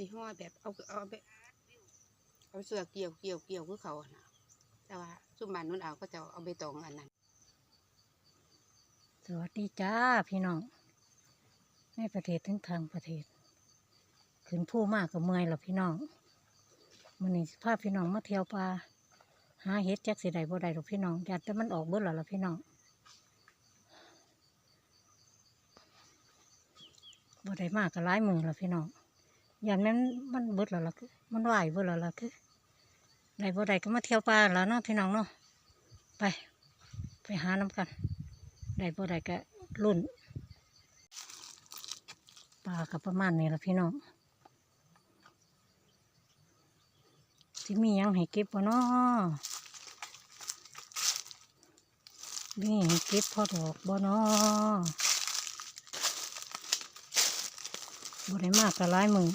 สิห้อยแบบเอาเอาแบบเอาเสือเกี่ยวเกี่ยวเกี่ยวคือเขาอะนะแต่ว่าซุ่มบานนู้นเอาก็จะเอาใบตองอันนั้นสวัสดีจ้าพี่น้องในประเทศทั้งทางประเทศ ขึ้นผู้มากกับเมื่อยหรอพี่น้องมันนี่พาพพี่น้องมาเที่ยวป่าหาเห็ดแจักสิใดบ่ได้หรอกพี่น้องอยากแต่มันออกเบิดแล้วล่ะพี่น้องบ่ได้มากกับหลายมือแล้วพี่น้อง อย่ากนั้นมันเบิดแล้วล่ะคือมันไหวเบิดแล้วล่ะคือได้บ่ได้ก็มาเที่ยวป่าแล้วเนาะพี่น้องเนาะไป ไปหาน้ำกันได้บ่ได้ก็รุ่นปลากับประมาณนี้ละพี่น้องสิมียังให้เก็บบ่เนาะมีให้เก็บพอดอกบ่เนาะ บ่ได้มากก็หลายมือ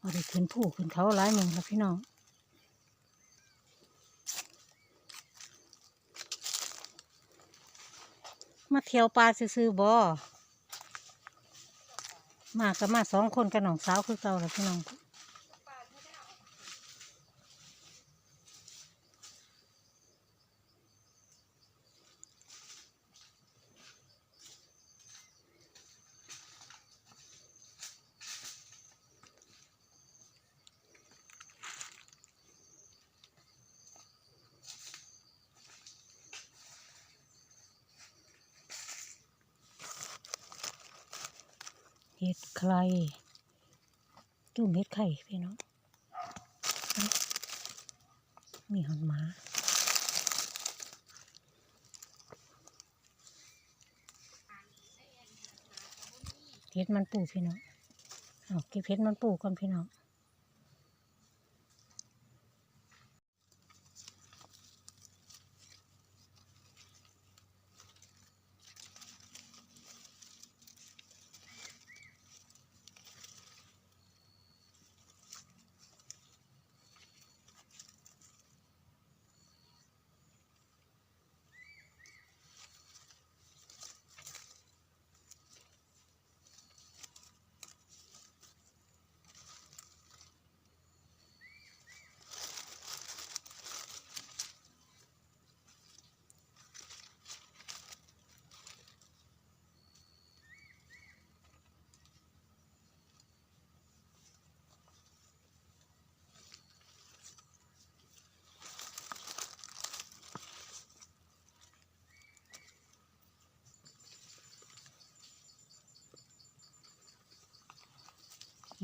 บ่ได้ขึ้นผู้ขึ้นเขาหลายมือละพี่น้องมาเที่ยวปลาซื้อๆบ่มาก็มาสองคนกับน้องสาวคือเก่าแล้วพี่น้อง ไครจุ่มเห็ดไข่พี่น้องเอ้ามีหอนหมาเห็ดมันปูพี่น้องเอาเก็บเห็ดมันปูก่อนพี่น้อง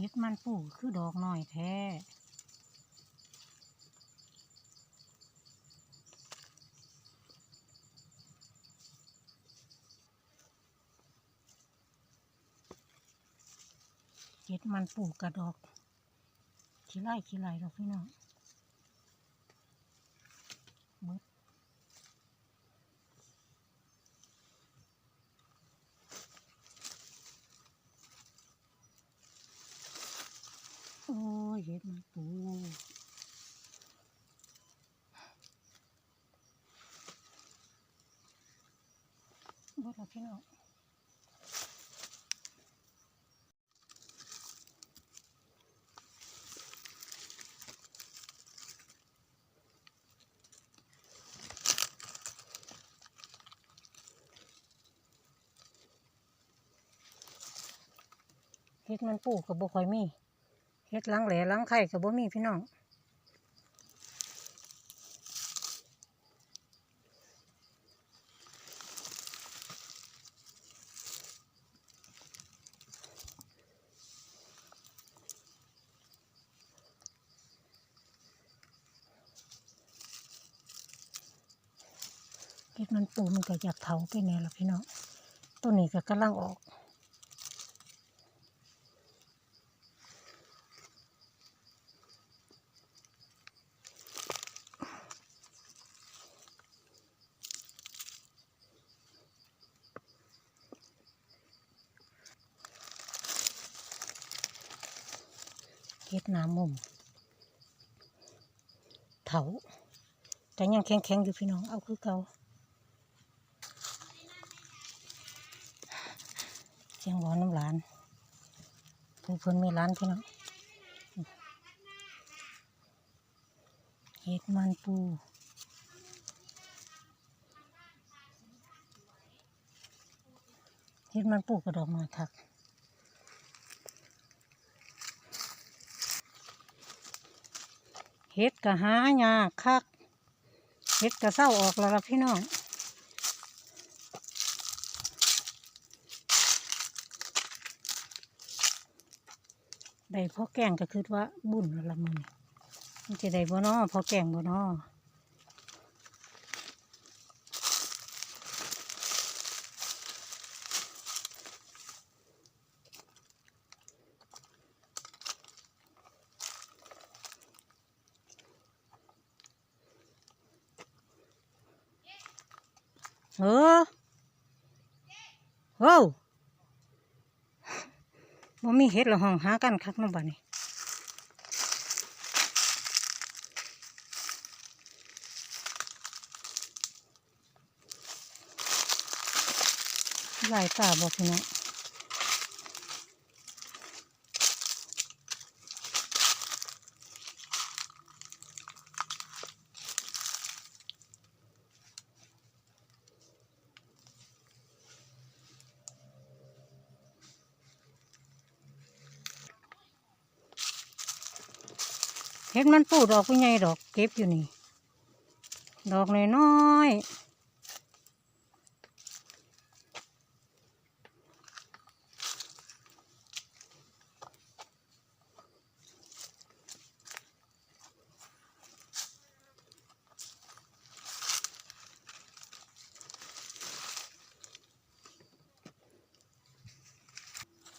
เห็ดมันปูคือดอกหน้อยแท้เห็ดมันปูกระดอกขี้ไล่ขี้ไล่ดอกพี่น้องเบิดโอ้ยเห็ดมันปูเบิดแล้วพี่น้อง เฮ็ดมันปูกับบ่ค่อยมีเฮ็ดหลังแหล่หลังไข่กับบ่มีพี่น้องเฮ็ดมันปูมันก็อยากเถาไปแน่ละพี่น้องต้นนี้ก็กำลังออก น้ำมุมเถาแต่ยังแข็งๆอยู่พี่น้องเอาคือเก่าเสียงหวอนน้ำหลานผู้เพิ่นมีร้านพี่น้องเห็ดมันปูเห็ดมันปูกระดอกมาทัก เห็ดกะหายากคักเห็ดกะเศร้าออกแล้วล่ะพี่น้องได้พอแกงก็คือว่าบุญแล้วละมือมันจะได้บ่นอพอแกงบ่นออ ว้าวบ่มีเห็ดละห้องหากันคักน้ำบัดนี้หลายตาบอกพี่น้อง ห็ดมันปูดอกผู้ใหญ่ดอกเก็บอยู่นี่ ดอกน้อยๆ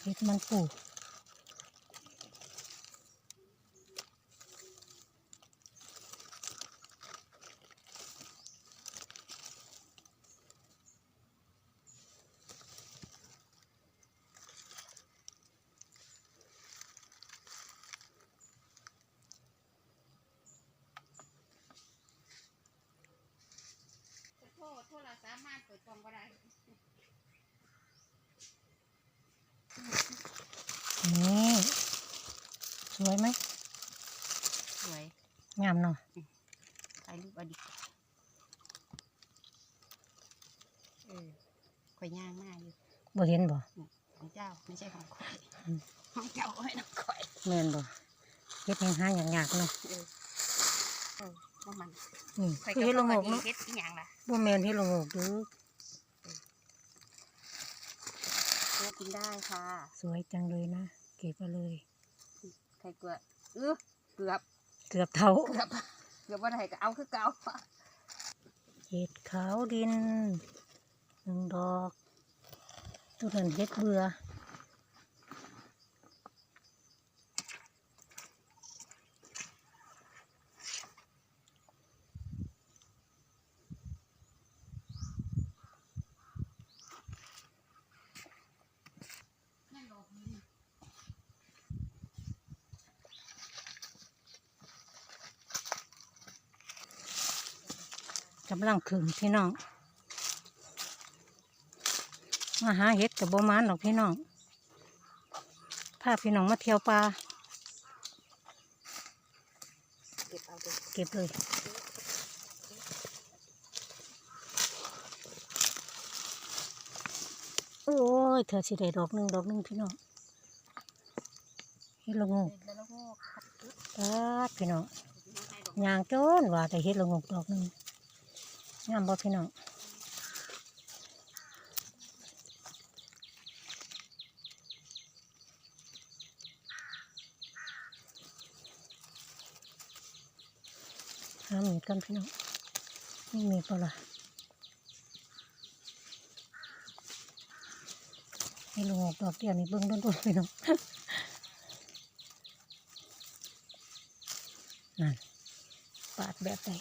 เห็ดมันปู โทษโทษละสามารถเปิดกล่องก็ได้ นี่ส วยไหมสวยงามเนาะถ่ายรูปเอาดีกว่าเออข่อยย่างมากอยู่บ่เห็นบ่ของเจ้าไม่ใช่ของข่อยอืมของเจ้าเอาให้น้องข่อยแม่นบ่เฮ็ดยังหาอย่างยากเนาะเออเออว่ามันนี่ข่อยคือเฮ็ดละโงกดีเนาะเฮ็ดอีหยังล่ะบ่แม่นเฮ็ดละโงกเด้อเฮ็ดกินได้ค่ะ สวยจังเลยนะ เก็บมาเลย ใครกลัวเออเกือบเกือบเท่าเกือบเกือบว่าไหนก็เอาคือเก่าเห็ดขาวดินหนึ่งดอกตัวนั้นเห็ดเบื่อำลังขึงพี่น้อง มาหาเห็ดกับโบมานหรอกพี่น้องพาพี่น้องมาเที่ยวป่าเก็บเอาเด็กเก็บเลยโอ้ยเธอสิได้ดอกหนึ่งดอกหนึ่งพี่น้องเฮ็ดละโงกแล้วก็ขัดอึ๊บปาดพี่น้องให้ดอกยางโจนว่าแต่เฮ็ดละโงกดอกหนึ่ง งามบ่พี่น้องหามีกันพี่น้องนี่มีปล่าล่ะให้ลงออกดอกเดียวนี่เบิ่งต้นๆพี่น้องนั่นปาดแบบใด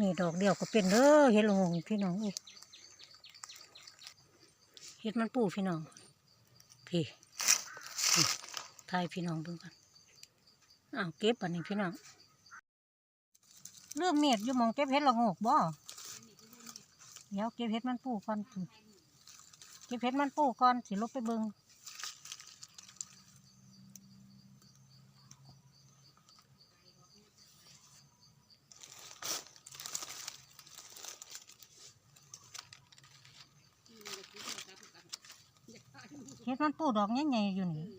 มีดอกเดียวก็เป็นเด้อเฮ็ดละโงงพี่น้องเอ้ยเฮ็ดมันปูพี่น้อง พี่นี่ถ่ายพี่น้องเบิ่งกันอ้าวเก็บอันนี้พี่น้องเรื่องเมียดอยู่มองเก็บเห็ดละโงกบ่เดี๋ยวเก็บเห็ดมันปูก่อนเก็บเห็ดมันปูก่อนสิลบไปเบิง มันปูดอกใหญ่ๆอยู่นี่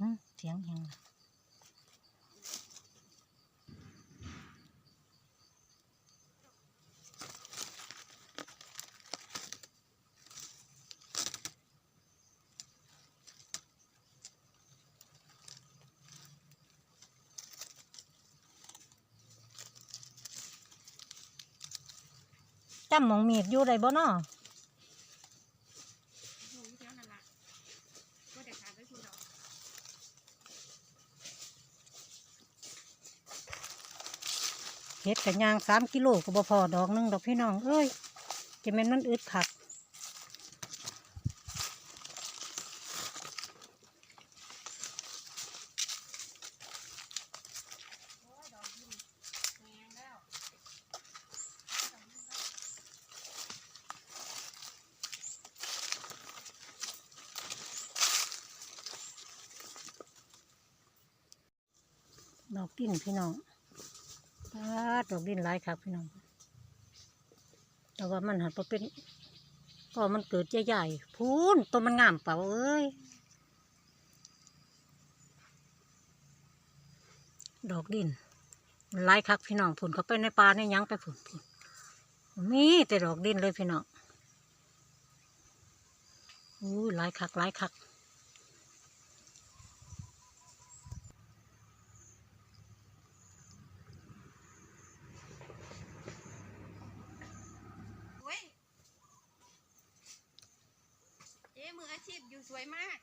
หึ เสียงยังล่ะจำมองเมีดอยู่ได้บ่เนาะ เฮ็ดกันยางสามกิโลก็บ่พอดอกหนึงดอกพี่น้องเอ้ยจะแม่นมันอึดขักดอกดิ้นพี่น้อง ดอกดินหลายครับพี่น้อง แต่ว่ามันหันไปเป็น ก็มันเกิดใหญ่ๆพูนตัวมันงามเปล่าเอ้ย ดอกดินหลายคักพี่น้องผุนเขาไปในป่าในยังไปผุนผุนมีแต่ดอกดินเลยพี่น้องอู้หลายคักหลายคัก เว้ยเจ๊มืออาชีพอยู่สวยมาก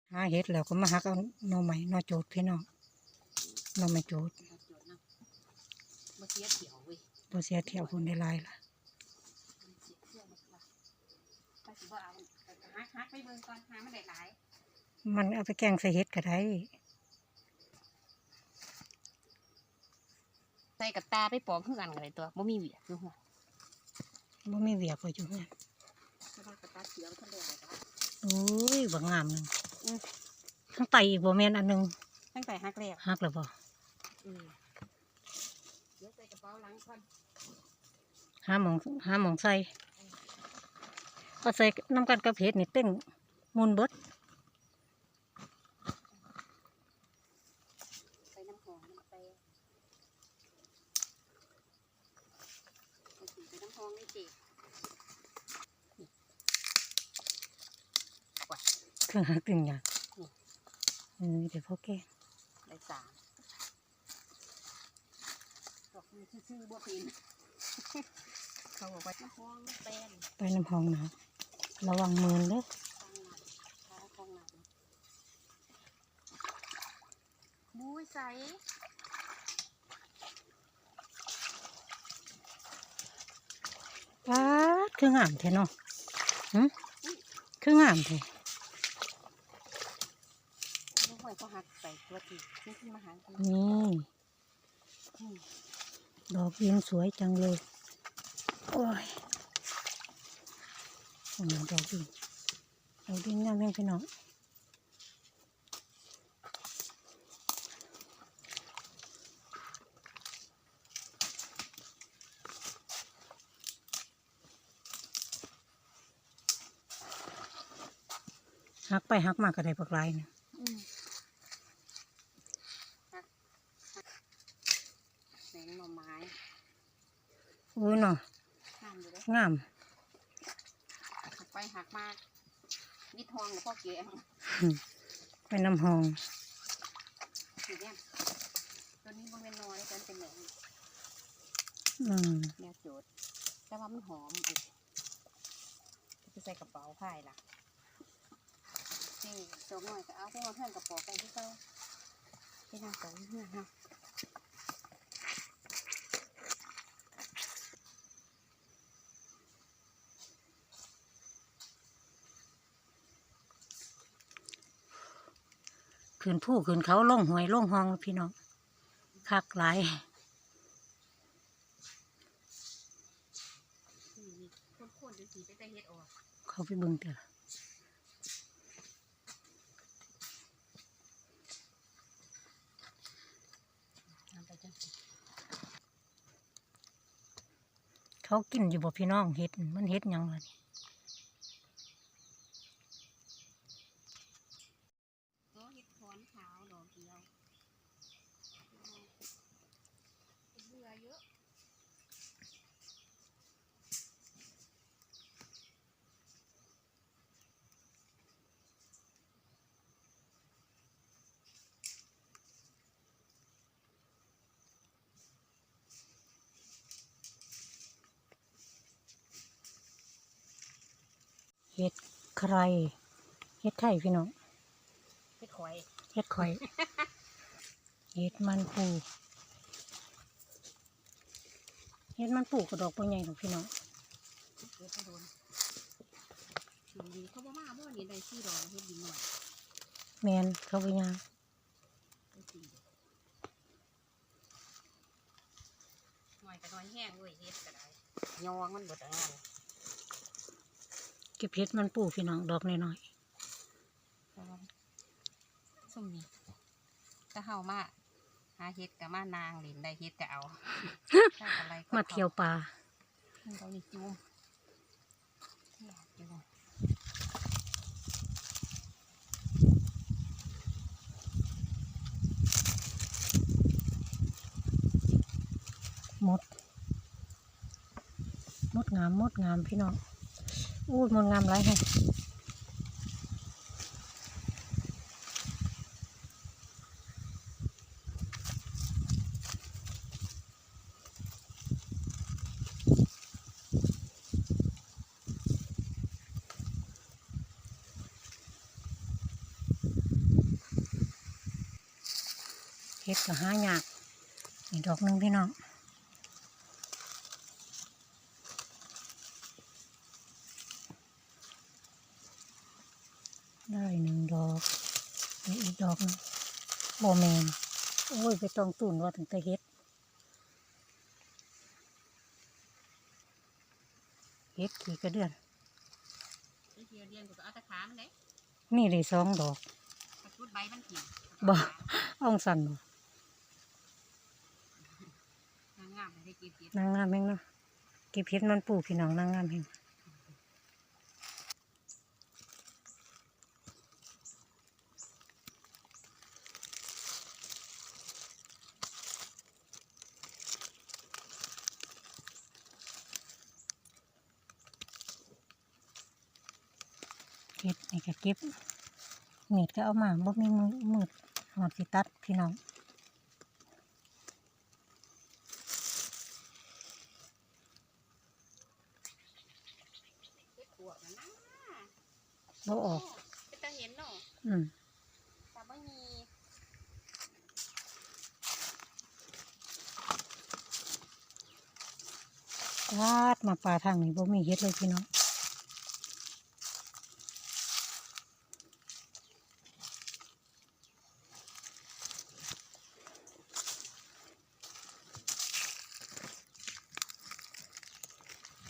หาเห็ดแล้วก็มาหักเอาหน่อใหม่หน่อโจดพี่น้องหน่อไม่โจดมาเสียเถียวเว้ยบ่เสียเที่ยวคนได้หลายล่ะเสียเที่ยวมากกว่าไปสิบ่เอาฮักฮักไปเบิ่งก่อนหามันได้หลายมันเอาไปแกงใส่เห็ดก็ได้ใส่กับตาไปปลอมคือกันกันเลยตัวบ่มีเหวียกอยู่หัวบ่มีเวียกไว้อยู่เนี่ยเพราะว่ากับตาเขียวทะเลเลยนะโอ้ยบางงามหนึ่ง อืมข้างไตอีกบ่แม่นอันหนึงตั้งแต่ฮักแล้วหักแล้วบ่อืมเดี๋ยวใส่กระเป๋าหลังก่อนหาหมองหาหมองใส่ก็ใส่น้ำกันกับเห็ดนี่เต้นมุนเบิด ใส่น้ำหอมน้ำแป้งใส่น้ำหอมนี่เจ๊ เครื่องหาตึงอย่างเออเดี๋ยวพ่อแกงได้สามดอกมือซื่อๆบ่เป็นเขาบอกว่าน้ำหอมน้ำแป้งไปน้ำหองนะระวังมือเด้อทางหลังทางของหลังมุ้ยใสป้าดเครื่องงามแท้เนาะหึเครื่องงามแท้ไม่ค่ อยเขาหักใส่ตัวทีนี่ขึ้นมาหากันนี่ดอกยินสวยจังเลย โอ้ยโอ้ดอกดินดอกดินงามแม่พี่น้องหักไปหักมาก็ได้ปากลายเนะ อืมหัก อุ้ย เนาะงามอยู่เลยงามหักไปหักมาวิทองกับพ่อเกียงไปน้ำหองสีเนี่ยตัวนี้มันเป็นน้อยแต่มันเป็นแหนงอืมแนวโจดแต่ว่ามันหอมอีกจะใส่กระเป๋าผ้าล่ะนี่ตัวน้อยก็เอาพวกมาเพื่อนกระเป๋าไปที่เขาที่นั่งต่อเพื่อนเนาะ ขึ้นผู้ขึ้นเขาล่องหวยล่องหองพี่น้องคักหลายเขาไปเบิ่งเถอะเขากินอยู่บ่พี่น้องเฮ็ดมันเฮ็ดยังล่ะนี่ ก็เฮ็ดถ อนขาวดอกเดียวเบื่อเยอะเฮ็ดใครเฮ็ดไข่พี่น้อง เฮ็ดข่อย เฮ็ดมันปูเฮ็ดมันปูกระดอกบ่ใหญ่ดอกพี่น้องเฮ็ดให้โดนถึงดีเขาบ่มาบ่นี่ได้สี่ดอกเฮ็ดดีหน่อยแมนเขาไปย่างได้สี่หน่อยก็น้อยแห้งเว้ยเฮ็ดก็ได้ยองมันเบิดอ่านเก็บเฮ็ดมันปูพี่น้องดอกน้อย ส้มนี่ก็เฮามาหาเฮ็ดกับมานางเล่นได้เฮ็ดก็เอาได้อะไรก็ๆมาเที่ยวป่าเขานี่จุ่มเนี่ยจุ่มหมดหมดงามหมดงามพี่น้องอู้หมดงามหลาย ก็หายากนี่ดอกหนึงพี่น้องได้หนึ่งดอกนี่อีกดอกหนึงโบแมนโอ้ยไปต้องตุนว่าถึงแต่เฮ็ดเฮ็ดขี่กระเดือนไอ้เทียเรียนก็เอาแตะขามันเด้นี่เลยสองดอกกระชุดใบมันถิ่บ่อ่องสันบ่ งามงามๆให้เก็บเก็บนางงามแม่งเนาะเก็บเฮ็ดมันปลูกพี่น้องนางงามแม่งเก็บนี่ก็เก็บเมีดก็เอามาบ่มีมือมืดหอดสิตัดพี่น้อง เก็บปวกนะนะ บ่ออกเป็นตาเห็นเนาะอืมแต่ไม่มีวาดมาป่าทางนี้บ่มีเฮ็ดเลยพี่น้อง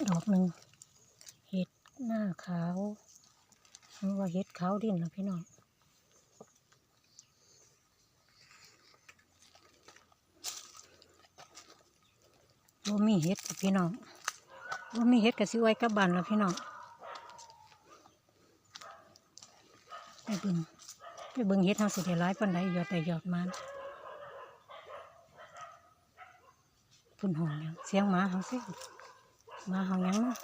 ดอกหนึ่งเห็ดหน้าขาว หรือว่าเห็ดขาวดินนะพี่น้องว่ามีเห็ดพี่น้องว่ามีเห็ดกับสิไว้กับบ้านแล้วพี่น้องไปเบิ่งไปเบิ่งเห็ดทางสุดท้ายปันใดยอดแต่ยอดมันพุ่นหอนแล้วเสียงหมาเขาเสียงมาเอายังเนาะ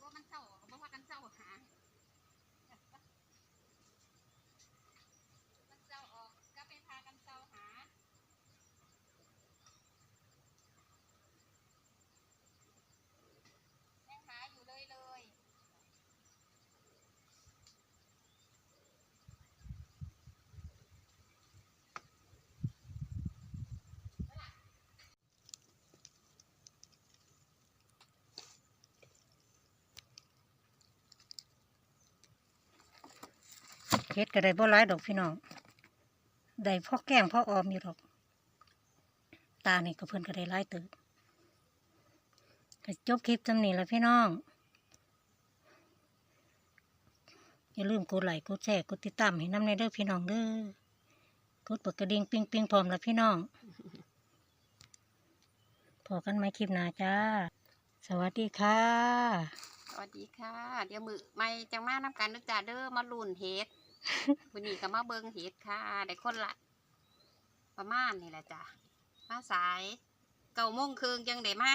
ว่ามันเศร้าก็บอกว่ากันเศร้าหามันเศร้าออกก็เป็นพากันเศร้าหายังหาอยู่เลยเลย เฮ็ดก็ได้บ่หลายดอกพี่น้องได้พ่อแก้งพ่อออมอยู่ดอก ตานี่ก็เพิ่นก็ได้หลายตึกก็จบคลิปจำนี้แล้วพี่น้อง อย่าลืมกดไลค์กดแชร์กดติดตามให้น้ำในเด้อพี่น้องเด้อกดปดกระดิ่งปิ้งปิ้งพร้อมแล้วพี่น้องพอกันไหมคลิปหน้าจ้า สวัสดีค่ะ สวัสดีค่ะ เดี๋ยวมือไม่จังมาน้ำกันนึกจ่าเด้อมาลุ่นเฮ็ด วันนี้ก็มาเบิงเห็ดค่ะ ได้คนละ ประมาณนี่แหละจ้ะ มาสายเก้าโมงครึ่งยังได้มา